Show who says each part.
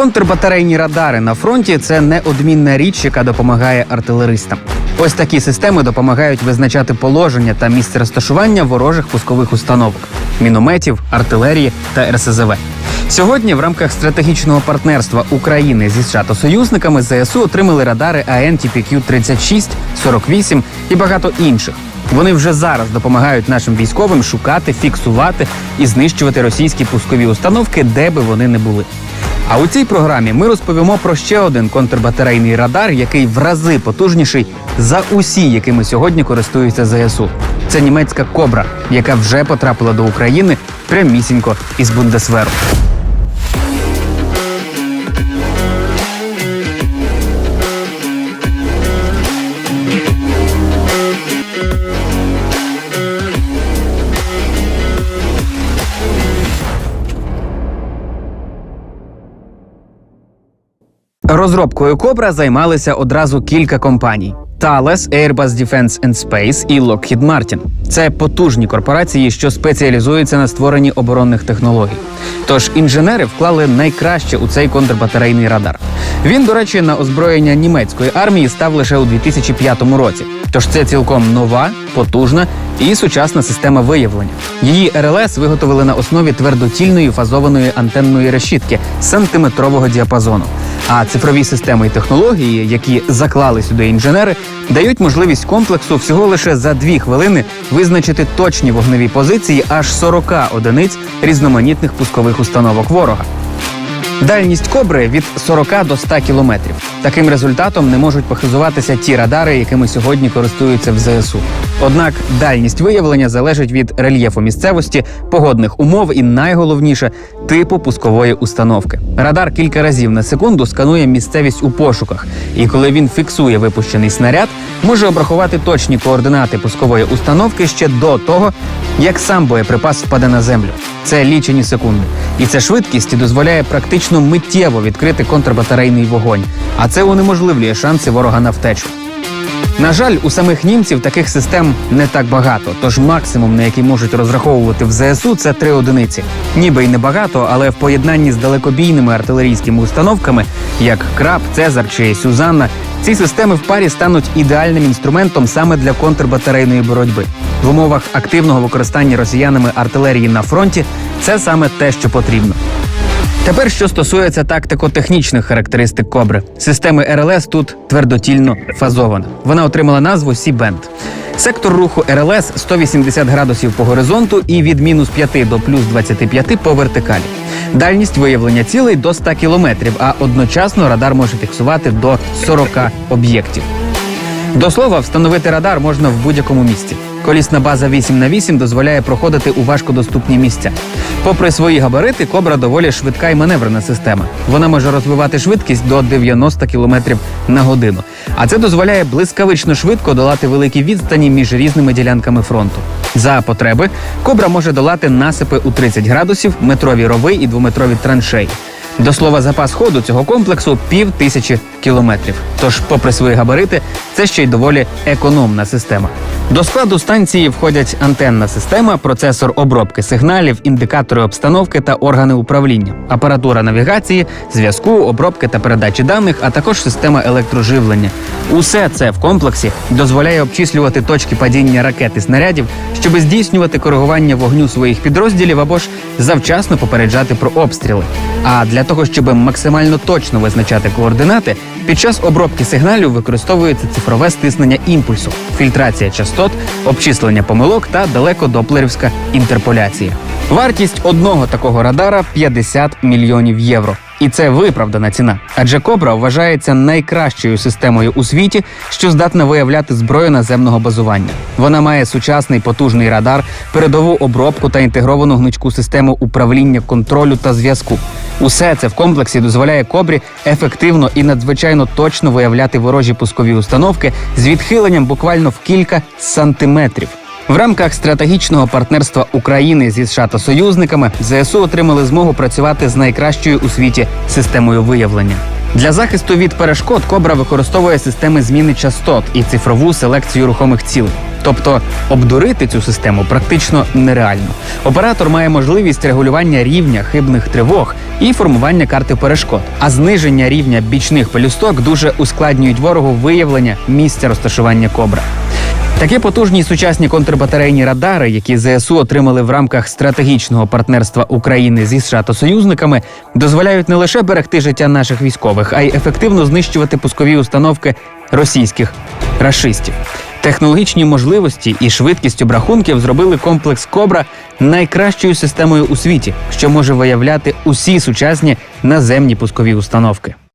Speaker 1: Контрбатарейні радари на фронті це неодмінна річ, яка допомагає артилеристам. Ось такі системи допомагають визначати положення та місце розташування ворожих пускових установок, мінометів, артилерії та РСЗВ. Сьогодні в рамках стратегічного партнерства України зі США та союзниками ЗСУ отримали радари АН TPQ 36, 48 і багато інших. Вони вже зараз допомагають нашим військовим шукати, фіксувати і знищувати російські пускові установки, де би вони не були. А у цій програмі ми розповімо про ще один контрбатарейний радар, який в рази потужніший за усі, якими сьогодні користуються ЗСУ. Це німецька кобра, яка вже потрапила до України прямісінько із Бундесверу. Розробкою Кобра займалися одразу кілька компаній: Thales, Airbus Defense and Space і Lockheed Martin. Це потужні корпорації, що спеціалізуються на створенні оборонних технологій. Тож інженери вклали найкраще у цей контрбатарейний радар. Він, до речі, на озброєння німецької армії став лише у 2005 році. Тож це цілком нова, потужна і сучасна система виявлення. Її РЛС виготовили на основі твердотільної фазованої антенної решітки сантиметрового діапазону. А цифрові системи і технології, які заклали сюди інженери, дають можливість комплексу всього лише за дві хвилини визначити точні вогневі позиції аж 40 одиниць різноманітних пускових установок ворога. Дальність кобри від 40 до 100 кілометрів. Таким результатом не можуть похизуватися ті радари, якими сьогодні користуються в ЗСУ. Однак дальність виявлення залежить від рельєфу місцевості, погодних умов і найголовніше типу пускової установки. Радар кілька разів на секунду сканує місцевість у пошуках, і коли він фіксує випущений снаряд, може обрахувати точні координати пускової установки ще до того, як сам боєприпас впаде на землю. Це лічені секунди, і ця швидкість дозволяє практично миттєво відкрити контрбатарейний вогонь, а це унеможливлює шанси ворога на втечу. На жаль, у самих німців таких систем не так багато, тож максимум, на який можуть розраховувати в ЗСУ, це три одиниці. Ніби й небагато, але в поєднанні з далекобійними артилерійськими установками, як Краб, Цезар чи Сюзанна, ці системи в парі стануть ідеальним інструментом саме для контрбатарейної боротьби. В умовах активного використання росіянами артилерії на фронті це саме те, що потрібно. Тепер, що стосується тактико-технічних характеристик кобри, системи РЛС тут твердотільно фазована. Вона отримала назву Сі-бенд. Сектор руху РЛС 180 градусів по горизонту і від мінус 5 до плюс 25 по вертикалі. Дальність виявлення цілей до 100 кілометрів, а одночасно радар може фіксувати до 40 об'єктів. До слова, встановити радар можна в будь-якому місці. Колісна база 8 на 8 дозволяє проходити у важкодоступні місця. Попри свої габарити, кобра доволі швидка і маневрена система. Вона може розвивати швидкість до 90 км на годину. А це дозволяє блискавично швидко долати великі відстані між різними ділянками фронту. За потреби кобра може долати насипи у 30 градусів, метрові рови і двометрові траншеї. До слова, запас ходу цього комплексу пів тисячі кілометрів. Тож, попри свої габарити, це ще й доволі економна система. До складу станції входять антенна система, процесор обробки сигналів, індикатори обстановки та органи управління, апаратура навігації, зв'язку, обробки та передачі даних, а також система електроживлення. Усе це в комплексі дозволяє обчислювати точки падіння ракет і снарядів, щоб здійснювати коригування вогню своїх підрозділів або ж завчасно попереджати про обстріли. А для того, щоб максимально точно визначати координати, під час обробки сигналів використовується цифрове стиснення імпульсу, фільтрація частот, обчислення помилок та далекодоплерівська інтерполяція. Вартість одного такого радара 50 мільйонів євро. І це виправдана ціна. Адже Кобра вважається найкращою системою у світі, що здатна виявляти зброю наземного базування. Вона має сучасний потужний радар, передову обробку та інтегровану гнучку систему управління контролю та зв'язку. Усе це в комплексі дозволяє кобрі ефективно і надзвичайно точно виявляти ворожі пускові установки з відхиленням буквально в кілька сантиметрів. В рамках стратегічного партнерства України зі США та союзниками ЗСУ отримали змогу працювати з найкращою у світі системою виявлення. Для захисту від перешкод Кобра використовує системи зміни частот і цифрову селекцію рухомих цілей. Тобто обдурити цю систему практично нереально. Оператор має можливість регулювання рівня хибних тривог і формування карти перешкод. А зниження рівня бічних пелюсток дуже ускладнюють ворогу виявлення місця розташування кобра. Такі потужні сучасні контрбатарейні радари, які ЗСУ отримали в рамках стратегічного партнерства України зі США та союзниками, дозволяють не лише берегти життя наших військових, а й ефективно знищувати пускові установки російських рашистів. Технологічні можливості і швидкість обрахунків зробили комплекс Кобра найкращою системою у світі, що може виявляти усі сучасні наземні пускові установки.